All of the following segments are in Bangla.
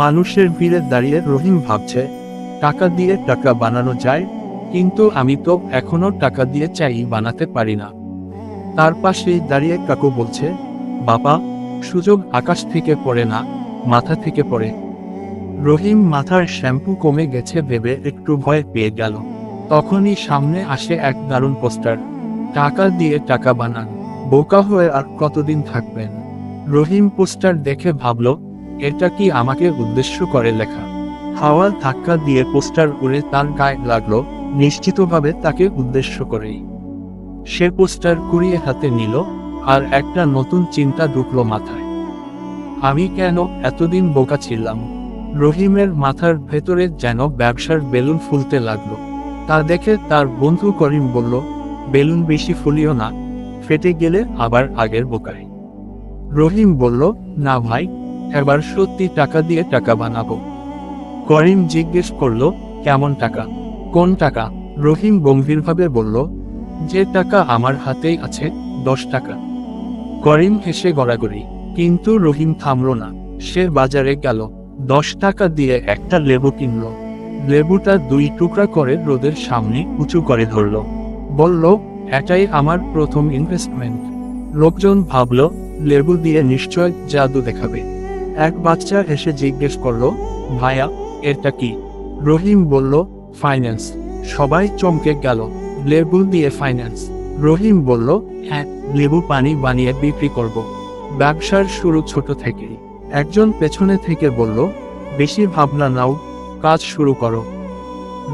মানুষের ভিড়ে দাঁড়িয়ে রহিম ভাবছে, টাকা দিয়ে টাকা বানানো যায়, কিন্তু আমি তো এখনও টাকা দিয়ে চাই বানাতে পারি না। তার পাশেই দাঁড়িয়ে কাকু বলছে, বাবা, সুযোগ আকাশ থেকে পড়ে না, মাথা থেকে পড়ে। রহিম মাথার শ্যাম্পু কমে গেছে ভেবে একটু ভয় পেয়ে গেল। তখনই সামনে আসে এক দারুণ পোস্টার, টাকা দিয়ে টাকা বানান, বোকা হয়ে আর কতদিন থাকবেন? রহিম পোস্টার দেখে ভাবল এটা কি আমাকে উদ্দেশ্য করে লেখা? হাওয়া ধাক্কা দিয়ে পোস্টার উড়ে তার গায়ে লাগল, নিশ্চিতভাবে তাকে উদ্দেশ্য করেই। সে পোস্টার কুড়িয়ে হাতে নিল, আর একটা নতুন চিন্তা ঢুকলো মাথায়। আমি কেন এতদিন বোকা ছিলাম? রহিমের মাথার ভেতরে যেন ব্যবসার বেলুন ফুলতে লাগল। তা দেখে তার বন্ধু করিম বলল, বেলুন বেশি ফুলিও না, ফেটে গেলে আবার আগের বোকায় রহিম বলল, না ভাই এবার সত্যি টাকা দিয়ে টাকা বানাবো। করিম জিজ্ঞেস করল, কেমন টাকা? কোন টাকা? রহিম গম্ভীরভাবে বলল, যে টাকা আমার হাতেই আছে, দশ টাকা। করিম হেসে গড়াগড়ি, কিন্তু রহিম থামল না। সে বাজারে গেল, দশ টাকা দিয়ে একটা লেবু কিনল। লেবুটা দুই টুকরা করে রোদের সামনে উঁচু করে ধরল। বলল, এটাই আমার প্রথম ইনভেস্টমেন্ট লোকজন ভাবল, লেবু দিয়ে নিশ্চয় জাদু দেখাবে। এক বাচ্চা এসে জিজ্ঞেস করল, ভাইয়া, এটা কি? রহিম বলল, ফাইন্যান্স। সবাই চমকে গেল, লেবু দিয়ে ফাইন্যান্স। রহিম বলল হ্যাঁ লেবু পানি বানিয়ে বিক্রি করব। ব্যবসার শুরু ছোট থেকেই। একজন পেছনে থেকে বলল, বেশি ভাবনা নাও, কাজ শুরু করো।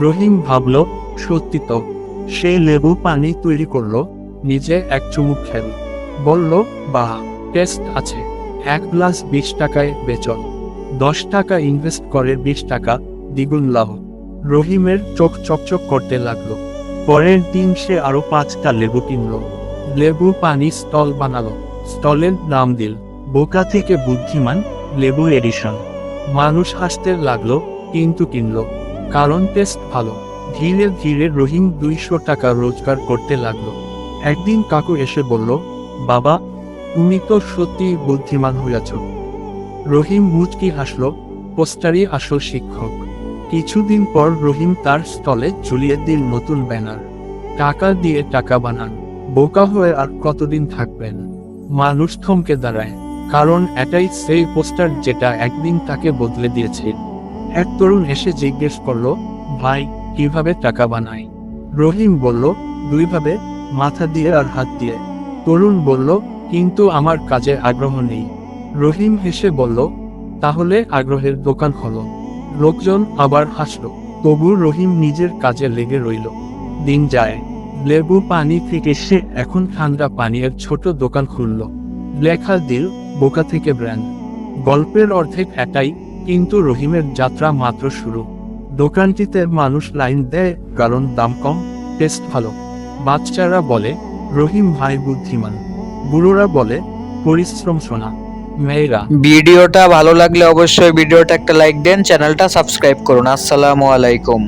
রহিম ভাবল, সত্যি তো। সে লেবু পানি তৈরি করল, নিজে এক চুমুক খেল। বলল, বাহ, টেস্ট আছে। এক গ্লাস বিশ টাকায় বেচন। দশ টাকা ইনভেস্ট করে বিশ টাকা, দ্বিগুণ লাভ। রহিমের চোখ চকচক করতে লাগল। পরের দিন সে আরও পাঁচটা লেবু কিনলো। লেবু পানি স্টল বানালো। স্টলের নাম দিল, বোকা থেকে বুদ্ধিমান লেবু এডিশন। মানুষ হাসতে লাগল, কিন্তু কিনলো। কারণ টেস্ট ভালো। ধীরে ধীরে রহিম দুইশো টাকা রোজগার করতে লাগল। একদিন কাকু এসে বলল, বাবা তুমি তো সত্যি বুদ্ধিমান হইয়াছ। রহিম মুচকি হাসলো পোস্টারই আসল শিক্ষক। কিছুদিন পর রহিম তার স্টলে ঝুলিয়ে দিল নতুন ব্যানার, টাকা দিয়ে টাকা বানান। বোকা হয়ে আর কতদিন থাকবেন? মানুষ থমকে দাঁড়ায়, কারণ এটাই সেই পোস্টার যেটা একদিন তাকে বদলে দিয়েছে। এক তরুণ এসে জিজ্ঞেস করল, ভাই, কীভাবে টাকা বানাই? রহিম বলল, দুইভাবে, মাথা দিয়ে আর হাত দিয়ে। তরুণ বলল কিন্তু আমার কাজে আগ্রহ নেই। রহিম হেসে বলল, তাহলে আগ্রহের দোকান হলো লোকজন আবার হাসল। তবু রহিম নিজের কাজে লেগে রইল। দিন যায়। লেবু পানি থেকে সে এখন ঠান্ডা পানীয়ের ছোট দোকান খুলল। লেখা দিল, বোকা থেকে ব্র্যান্ড। গল্পের অর্ধেক এটাই কিন্তু রহিমের যাত্রা মাত্র শুরু। দোকানটিতে মানুষ লাইন দেয়, কারণ দাম কম, টেস্ট ভালো। বাচ্চারা বলে, রহিম ভাই বুদ্ধিমান। বুড়োরা বলে, পরিশ্রম শোনা মেয়েরা। ভিডিওটা ভালো লাগলে অবশ্যই ভিডিওটা একটা লাইক দেন, চ্যানেলটা সাবস্ক্রাইব করুন। আসসালামু আলাইকুম।